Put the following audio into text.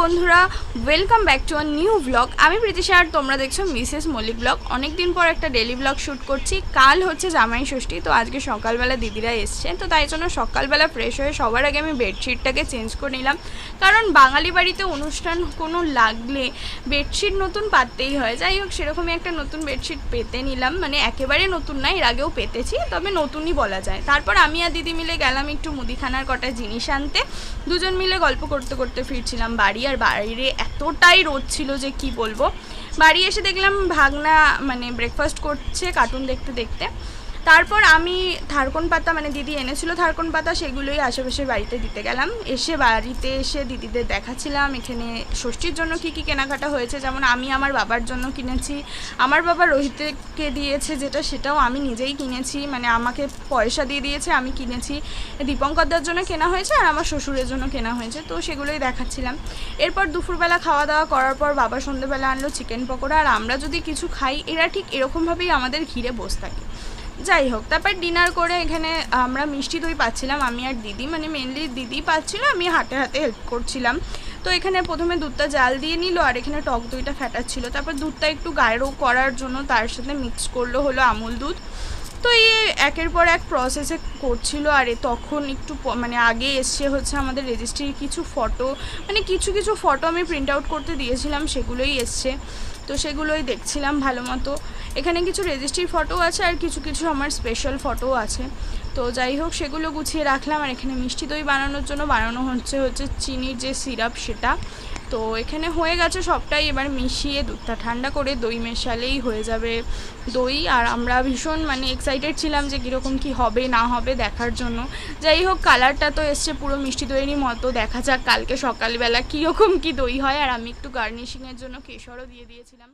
বন্ধুরা welcome back to a new blog আমি প্রীতিশা আর তোমরা দেখছ মিসেস মল্লিক ব্লগ অনেক দিন পর একটা ডেলি ব্লগ শ্যুট করছি। কাল হচ্ছে জামাই ষষ্ঠী, তো আজকে সকালবেলা দিদিরা এসছে তো তাই জন্য সকালবেলা ফ্রেশ হয়ে সবার আগে আমি বেডশিটটাকে চেঞ্জ করে নিলাম। কারণ বাঙালি বাড়িতে অনুষ্ঠান কোনো লাগলে বেডশিট নতুন পাততেই হয়। যাই হোক, সেরকমই একটা নতুন বেডশিট পেতে নিলাম। মানে একেবারে নতুন না, এর আগেও পেতেছি, তবে নতুনই বলা যায়। তারপর আমি আর দিদি মিলে গেলাম একটু মুদিখানার কটা জিনিস আনতে। দুজন মিলে গল্প করতে করতে ফিরছিলাম বাড়ি। আর বাইরে এতটাই রোদ ছিল যে কি বলব। বাড়ি এসে দেখলাম ভাগনা মানে ব্রেকফাস্ট করছে কার্টুন দেখতে দেখতে। তারপর আমি থারকন পাতা মানে দিদি এনেছিল থারকন পাতা, সেগুলোই আশেপাশে বাড়িতে দিতে গেলাম। এসে বাড়িতে এসে দিদিদের দেখাচ্ছিলাম, এখানে ষষ্ঠীর জন্য কি কি কেনাকাটা হয়েছে, যেমন আমি আমার বাবার জন্য কিনেছি। আমার বাবা রোহিতকে দিয়েছে যেটা, সেটাও আমি নিজেই কিনেছি মানে আমাকে পয়সা দিয়ে দিয়েছে, আমি কিনেছি। দীপঙ্করদার জন্য কেনা হয়েছে আর আমার শ্বশুরের জন্য কেনা হয়েছে, তো সেগুলোই দেখাচ্ছিলাম। এরপর দুপুরবেলা খাওয়া দাওয়া করার পর বাবা সন্ধ্যেবেলা আনলো চিকেন পকোড়া, আর আমরা যদি কিছু খাই, এরা ঠিক এরকমভাবেই আমাদের ঘিরে বসে থাকে। যাই হোক তারপর ডিনার করে এখানে আমরা মিষ্টি দই পাচ্ছিলাম, আমি আর দিদি মানে মেনলি দিদি পাচ্ছিল, আমি হাতে হাতে হেল্প করছিলাম। তো এখানে প্রথমে দুধটা জাল দিয়ে নিল, আর এখানে টক দইটা ফ্যাটাচ্ছিল তারপর দুধটা একটু গাঢ় করার জন্য তার সাথে মিক্স করল হলো আমুল দুধ। তো এই একের পর এক প্রসেসে করছিল, আর তখন একটু মানে আগে এসছে হচ্ছে আমাদের রেজিস্ট্রির কিছু ফটো মানে কিছু কিছু ফটো আমি প্রিন্ট আউট করতে দিয়েছিলাম, সেগুলোই এসছে। তো সেগুলোই দেখছিলাম ভালো মতো। এখানে কিছু রেজিস্ট্রির ফটো আছে আর কিছু কিছু আমার স্পেশাল ফটো আছে। তো যাই হোক, সেগুলো গুছিয়ে রাখলাম আর এখানে মিষ্টি দই বানানোর জন্য বানানো হচ্ছে হচ্ছে চিনির যে সিরাপ সেটা। তো এখানে হয়ে গেছে সবটাই, এবার মিশিয়ে দুধটা ঠান্ডা করে দই মেশালেই হয়ে যাবে দই। আর আমরা ভীষণ মানে এক্সাইটেড ছিলাম যে কীরকম কি হবে, না হবে দেখার জন্য। যাই হোক কালারটা তো এসছে পুরো মিষ্টি দইয়েরই মতো। দেখা যাক কালকে সকালবেলা কীরকম কি দই হয়। আর আমি একটু গার্নিশিংয়ের জন্য কেশরও দিয়ে দিয়েছিলাম।